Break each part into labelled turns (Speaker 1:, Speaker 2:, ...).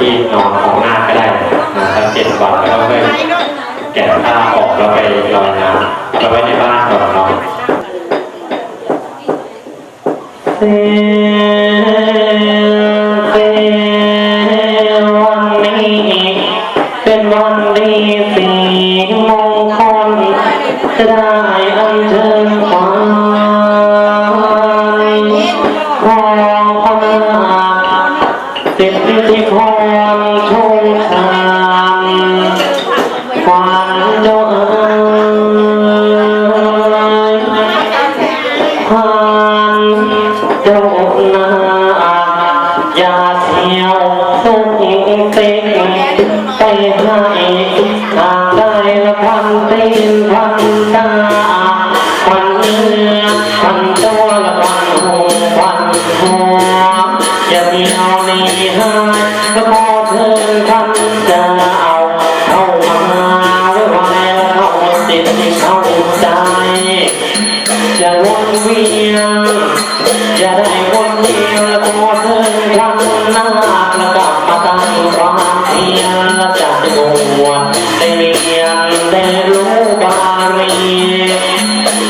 Speaker 1: ที่นอนของหน้าก็ได้นะครับเจ็ดวันแล้วก็ค่อยแกะผ้าออกแล้วไปลอยน้ำเราไว้ในบ้านก่อนนอน รู้บาลี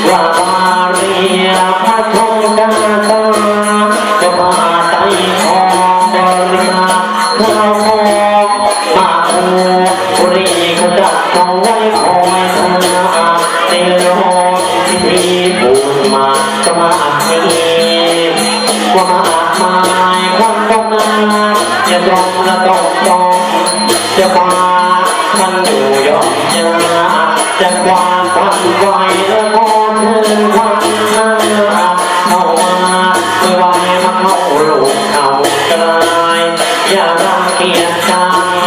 Speaker 1: ว่าบาลีพระชงกาตาจะมาใจทองบริมาพระโมมาโอรีจัดเขาไว้คอยสนในโลกที่ปูนมาจะาบีว่ามาอันคนต้นจะต้องจะมามันดู จะความฝันไหวและมอนถึงความน่าเข้ามาไม่ไหวมาเข้าลูกเข้ากลายอย่ารังเกียจกั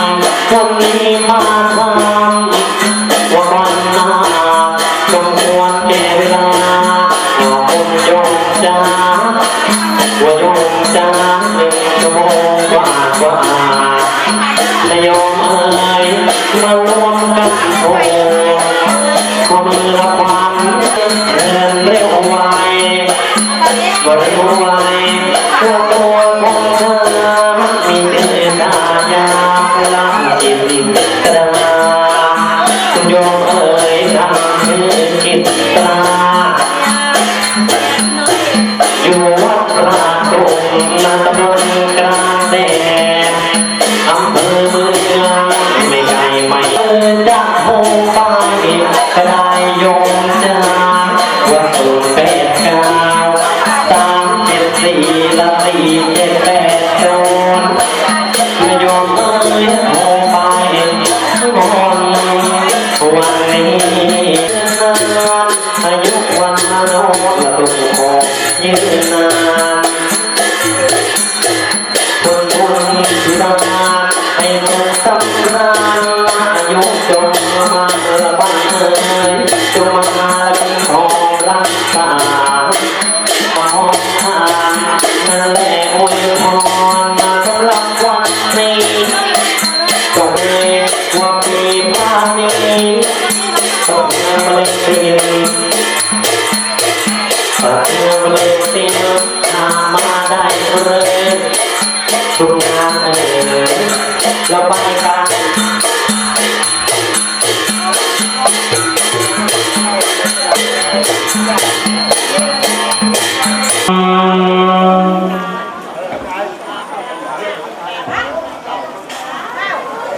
Speaker 1: นวันนี้มาทำว่าวันหน้าสมควรแก่เวลาอย่าคงโยมจ้าว่าโยมจ้าหนึ่งชั่วโมงกว่ากว่าและโยมเอ๋ยมารวมกันโอ้ ความละวามเดินเร็วไวบริบูรณ์ไวตัวตัวขอ ยืนนานอายุวันนานละตุกคงยืนนาน เราไปกัน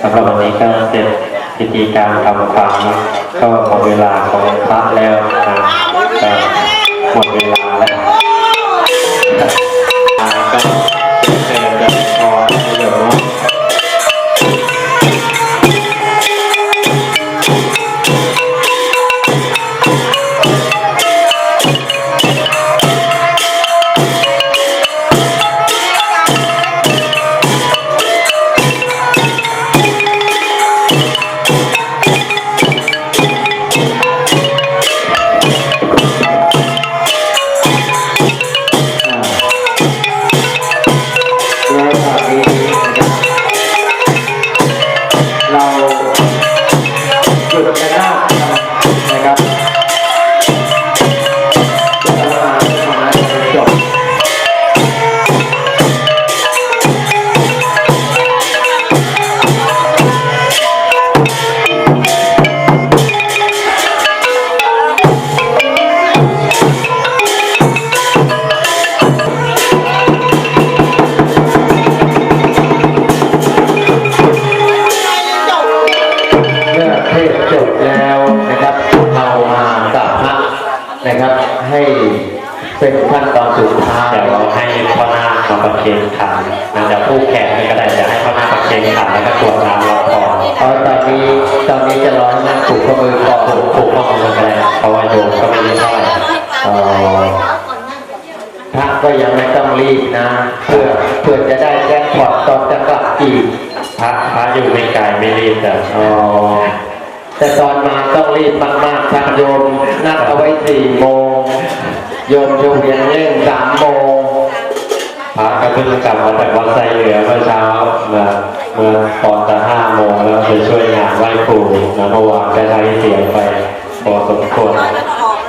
Speaker 1: สำหรับวันนี้ก็เสร็จพิธีการทำขวัญก็หมดเวลาของพระแล้วนะก็หมดเวลา เท
Speaker 2: ศจบแล้วนะครับเรามากราบพระนะครับ ให้เป็นขั้นตอนสุดท้าย
Speaker 1: เดี๋ยวเราให้พ่อหน้ามาประเคนขันนะเดี๋ยวผู้แขกนี่ก็ได้จะให้พ่อหน้าประเคนขันแล้วก็ตรวจน้ำรับพร
Speaker 2: เพราะตอนนี้ตอนนี้จะร้อนนะผูกข้อมือก่อน
Speaker 1: ผูกผูกข้อมือกันแล้วเพราะว่าโยมก็ไม่ได้เท่าไหร่
Speaker 2: พระก็ยังไม่ต้องรีบนะ เพื่อเพื่อจะได้แจ็คพอตตอนจะกลับอีก
Speaker 1: พระพระอยู่ไม่ไกลไม่รีบแต่
Speaker 2: อ๋อ แต่ตอนมาต้องรีบมากๆทางโยมนัดเอาไว้สี่โมงโยมโยมเรียนเร่งสามโมง
Speaker 1: พระก็เพิ่งกลับมาจากวัดไซเหลือเมื่อเช้ามาเมื่อตอนจะห้าโมงแล้วไปช่วยงานไหว้ครูนะเมื่อวานก็ใช้เสียงไปพอสมควร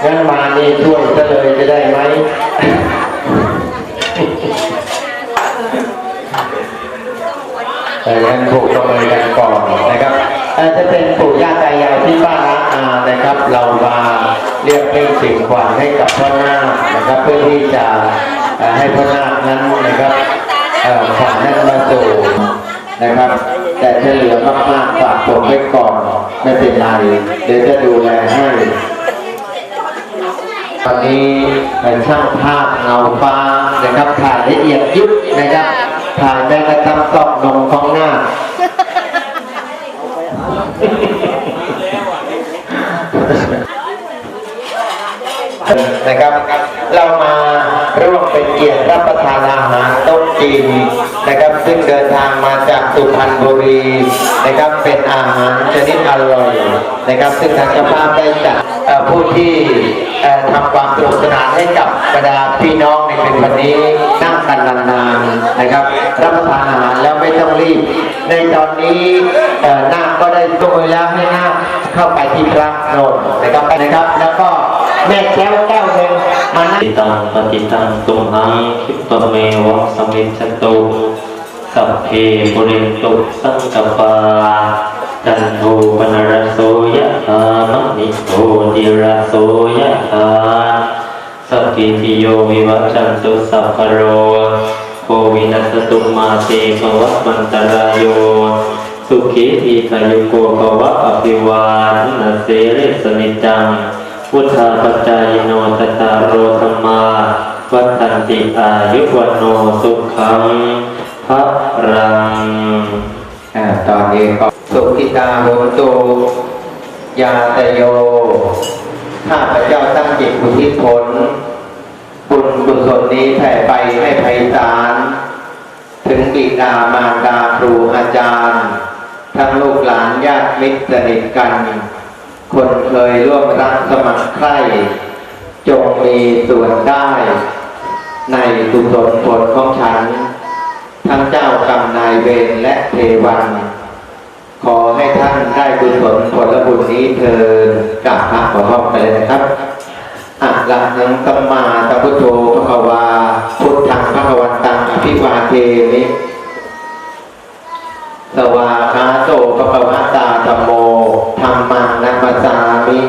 Speaker 2: งั้นมานี่ช่วยซะเลยจะได้ไหมแต่งั้นผูกตรงเลยกันก่อนนะครับ จะเป็นปู่ย่าตายายที่บ้านร้านอานะครับ เรามาเรียกเป็นสิ่งขวัญให้กับพ่อนาคนะครับ เพื่อที่จะให้พ่อนาคนั้นนะครับเอ่อขวัญนั้นมาสู่นะครับ แต่ถ้าเหลือมากๆฝากผมไว้ก่อนไม่เป็นไรเดี๋ยวจะดูแลให้ตอนนี้ช่างภาพเงาฟ้านะครับถ่ายละเอียดยิบนะครับถ่ายแม้กระทั่งซอกนมของหน้า แล้วอะ นะครับ เรามาร่วมเป็นเกียรติรับประทานอาหารโต๊ะจีนนะครับ ซึ่งเดินทางมาจากสุพรรณบุรีนะครับเป็นอาหารชนิดอร่อยนะครับ ซึ่งทางเจ้าภาพได้จัดผู้ที่ทำความสนุกสนานให้กับบรรดาพี่น้องในคืนวันนี้นั่งกันนานๆนะครับ รับประทานอาหารแล้วไม่ต้องรีบ ในตอนนี้เอ่อนาคก็ได้ตัวแล้วให้นาคเข้าไปที่พระโนนนะครับนะครับแล้วก็ แม่แก้วแก้วหนึ่งมานั่ง
Speaker 1: ติตังปฏิตังตุมหังคิปะเมวะสมิจตุสัพเพปุรินตุสังกปาจันโทปนรสโสยะธามณิโตติระโสยะธาสัพพิติโยวิวัจันตุสัพพะโรโควินัสตุมาเตภวัตมันตรายโยสุขีทีขายุโกภวะอภิวาทนาเสเรสนิจัง พุทธาปัจจายโนตตาโรธรรมา วัฏันติอายุวันโนสุขังพระรัง
Speaker 2: อ่าตอนนี้ก็สุขิตาโหตุยาตโย ข้าพเจ้าตั้งจิตอุทิศผลบุญกุศลนี้แผ่ไปให้ไพศาลถึงบิดามารดาครูอาจารย์ ทั้งลูกหลานญาติมิตรสนิทกัน คนเคยร่วมรักสมัครใคร่จงมีส่วนได้ ในกุศลผลของฉัน ทั้งเจ้ากรรมนายเวรและเทวัน ขอให้ท่านได้กุศลผลบุญนี้เถิดกับพระขอพร้อมกันเลยนะครับอะระหังสัมมาสัมพุทโธพระควา พุทธังพระวันตังอภิวาเทมิสวาคาโตพระคะวตาธรรมโม มสามิ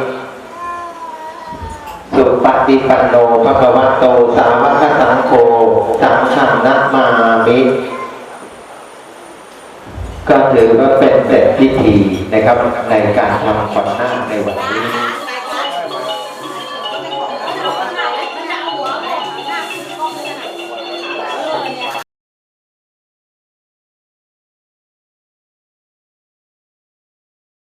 Speaker 2: สุปฏิปันโนภะคะวะโต สาวกสังโฆสังฆนัมามิ ก็ถือว่าเป็นเสร็จพิธีนะครับในการทำขวัญนาคในวันนี้